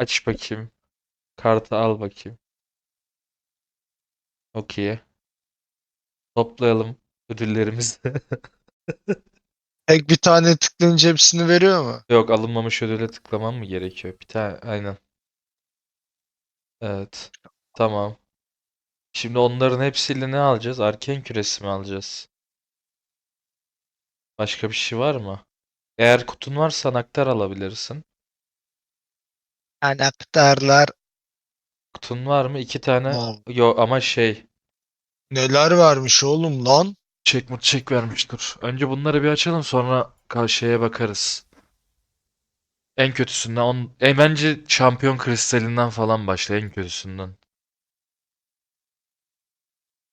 Aç bakayım. Kartı al bakayım. Okey. Toplayalım ödüllerimizi. Tek bir tane tıklayınca hepsini veriyor mu? Yok alınmamış ödüle tıklamam mı gerekiyor? Bir tane aynen. Evet. Tamam. Şimdi onların hepsiyle ne alacağız? Arken küresi mi alacağız? Başka bir şey var mı? Eğer kutun varsa anahtar alabilirsin. Anahtarlar. Kutun var mı? İki tane. Wow. Yo ama şey. Neler vermiş oğlum lan? Çek mut çek vermiş dur. Önce bunları bir açalım sonra ka- şeye bakarız. En kötüsünden on, en bence şampiyon kristalinden falan başla en kötüsünden.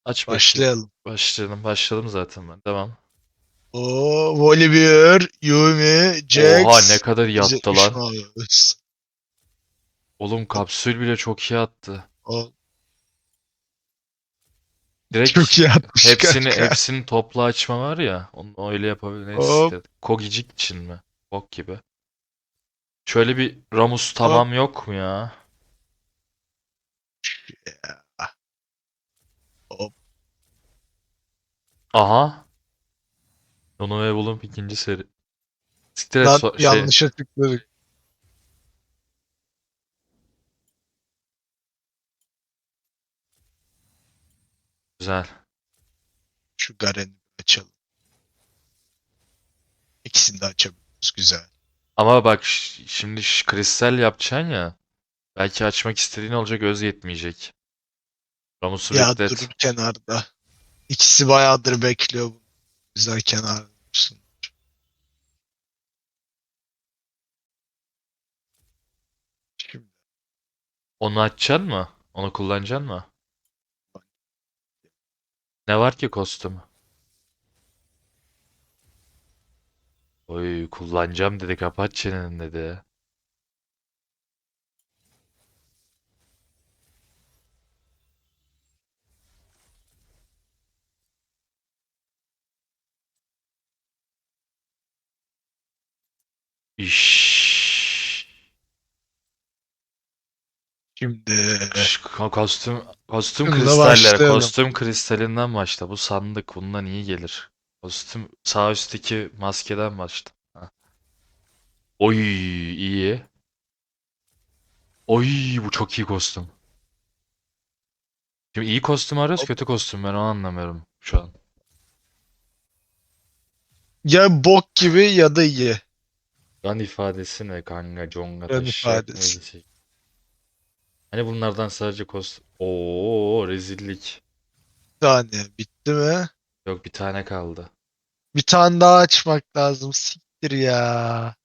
Aç bakayım. Başlayalım. Başlayalım. Başladım zaten ben. Devam. Oo, Volibear, Yumi, Jax. Oha ne kadar yattı 170 lan. Oğlum kapsül bile çok iyi attı. O Direkt çok iyi atmış hepsini kanka. hepsini toplu açma var ya. Onu öyle yapabiliriz Hop. işte. Kogicik için mi? Bok gibi. Şöyle bir Ramus tamam yok mu ya? Hop. Aha. Onu ve Bulum ikinci seri. Siktir et Lan so- şey, yanlışa tıkladık. Güzel. Şu Garen'i açalım. İkisini de açabiliyoruz. Güzel. Ama bak şimdi kristal yapacaksın ya. Belki açmak istediğin olacak göz yetmeyecek. Ramus'u Ya beklet. durur kenarda. İkisi bayağıdır bekliyor. Güzel kenarda Onu açacaksın mı? Onu kullanacaksın mı? Ne var ki kostümü? Oy kullanacağım dedi kapat çeneni dedi. İş. Şimdi Şş, Kostüm kostüm kristaller başlayalım. kostüm kristalinden başla. Bu sandık bundan iyi gelir. Kostüm sağ üstteki maskeden başla. Ha. Oy iyi. Oy bu çok iyi kostüm. Şimdi iyi kostüm arıyoruz kötü kostüm ben onu anlamıyorum şu an. ya bok gibi ya da iyi. Gan ifadesi ne kanka conga taşıyacak ifadesi. şey? Hani bunlardan sadece kostüm. Oo rezillik. Bir tane bitti mi? Yok bir tane kaldı. Bir tane daha açmak lazım. Siktir ya.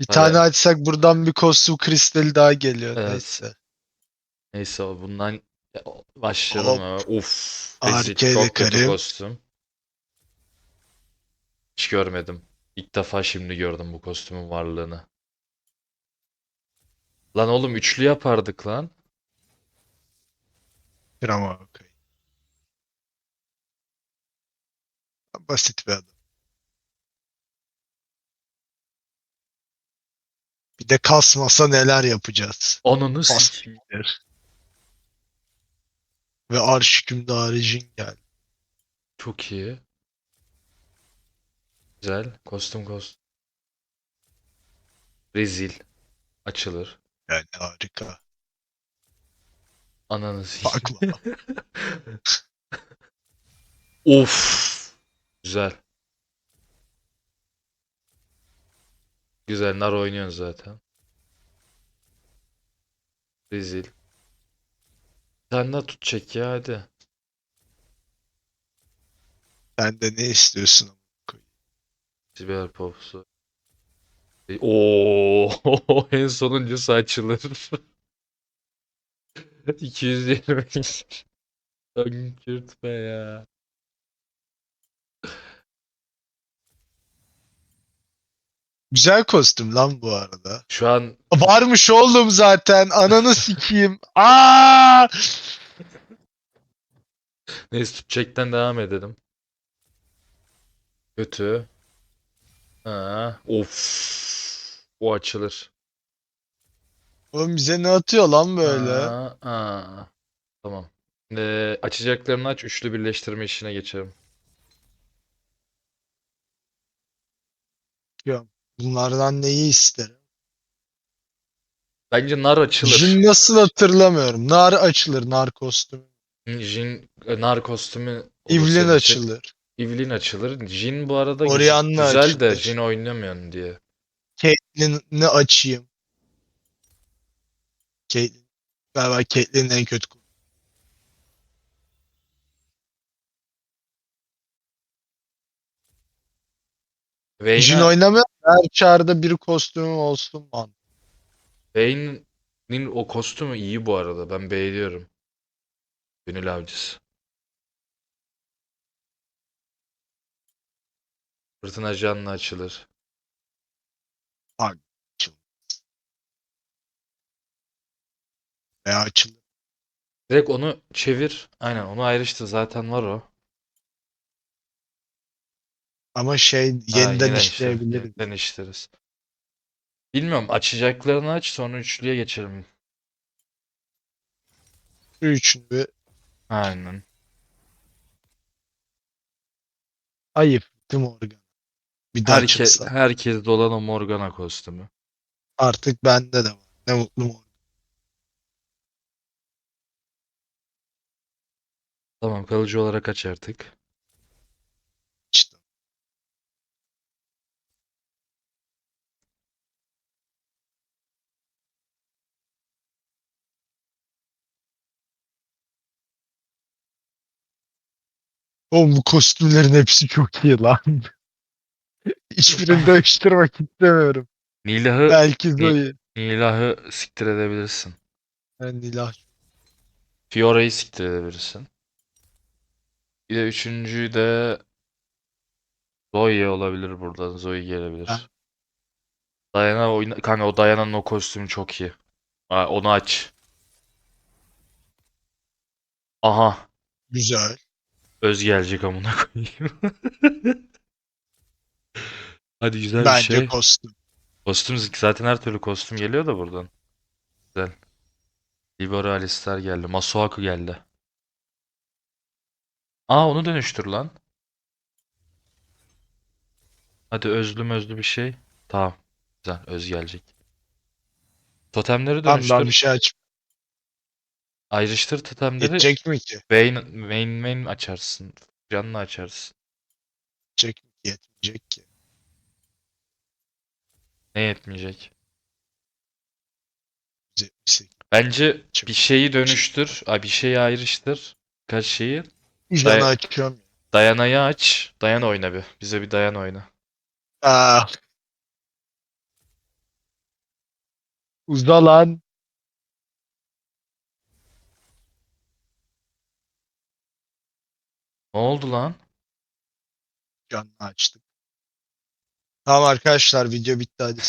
Bir Hadi. tane açsak buradan bir kostüm kristali daha geliyor. Evet. Neyse. Neyse o bundan Ya, o- başlayalım Hop. Uf. Rezil. Arcade Çok kötü Karim. kostüm. Hiç görmedim. İlk defa şimdi gördüm bu kostümün varlığını. Lan oğlum üçlü yapardık lan. Drama bakayım. Basit bir adam. Bir de kasmasa neler yapacağız. Onunu sikeyim. Ve arş hükümdarı Jin geldi. Çok iyi. Güzel. Kostüm kostüm. Rezil. Açılır. Yani harika. Ananı. Bakma. Of. Güzel. Güzel. Nar oynuyorsun zaten. Rezil. Tane daha tutacak ya hadi. Sen de ne istiyorsun? Siber Pops'u. Oo, en sonuncusu açılır. 220. Hönkürtme ya. Güzel kostüm lan bu arada. Şu an Varmış oğlum zaten. Ananı sikeyim. Aa! neyse tutacaktan devam edelim. Kötü. Ha, of. O açılır. Oğlum bize ne atıyor lan böyle? Aa, aa. Tamam. Ee, açacaklarını aç. Üçlü birleştirme işine geçelim. Bunlardan neyi isterim? Bence nar açılır. Jin nasıl hatırlamıyorum. Nar açılır. Nar kostümü. Jin, e, nar kostümü senin için. açılır. Evelyn açılır. Jin bu arada Orianna güzel de açılır. Jin oynamıyorsun diye. Caitlyn'i açayım. Caitlyn. Galiba Caitlyn'in en kötü kostümü. Jin oynamıyor. Her çağrıda bir kostümüm olsun man. Vayne'in o kostümü iyi bu arada. Ben beğeniyorum. Gönül avcısı. Fırtına canlı açılır. Veya açılır. Direkt onu çevir. Aynen onu ayrıştır. Zaten var o. Ama şey yeniden yine işleyebiliriz. yeniden işleriz. Bilmiyorum. Açacaklarını aç sonra üçlüye geçelim. Şu üçünü Aynen. ayıp mi Morgan? Bir daha Herkes, açılsa. herkes dolan o Morgana kostümü. Artık bende de var. Ne mutlu Morgan. Tamam kalıcı olarak aç artık. İşte. Oğlum bu kostümlerin hepsi çok iyi lan. Hiçbirini değiştirmek istemiyorum. Nilah'ı Belki Zoe. Nilah'ı siktir edebilirsin. Ben Nilah. Fiora'yı siktir edebilirsin. Bir de üçüncüyü de Zoe olabilir buradan. Zoe gelebilir. Ha. Diana oyna kanka o Diana'nın o kostümü çok iyi. Ha, onu aç. Aha. Güzel. Öz gelecek amına koyayım. Hadi güzel bir Bence şey. kostüm. Kostüm zaten her türlü kostüm geliyor da buradan. Güzel. Libero Alistar geldi. Masuaku geldi. Aa onu dönüştür lan. Hadi özlü mözlü bir şey. Tamam. Güzel. Öz gelecek. Totemleri Tam daha bir dönüştür. şey aç. Ayrıştır totemleri. Yetecek mi ki? Vayne, main main açarsın. Canlı açarsın. Yetecek mi ki? Yetmeyecek ki. Ne yetmeyecek? 178. Bence Çık. bir şeyi dönüştür. Ay bir şeyi ayrıştır. Kaç şeyi? Day- açıyorum. Dayana'yı aç. Dayan oyna bir. Bize bir dayan oyna. Aa. Uza lan. Ne oldu lan? Canını açtık. Tamam arkadaşlar video bitti hadi.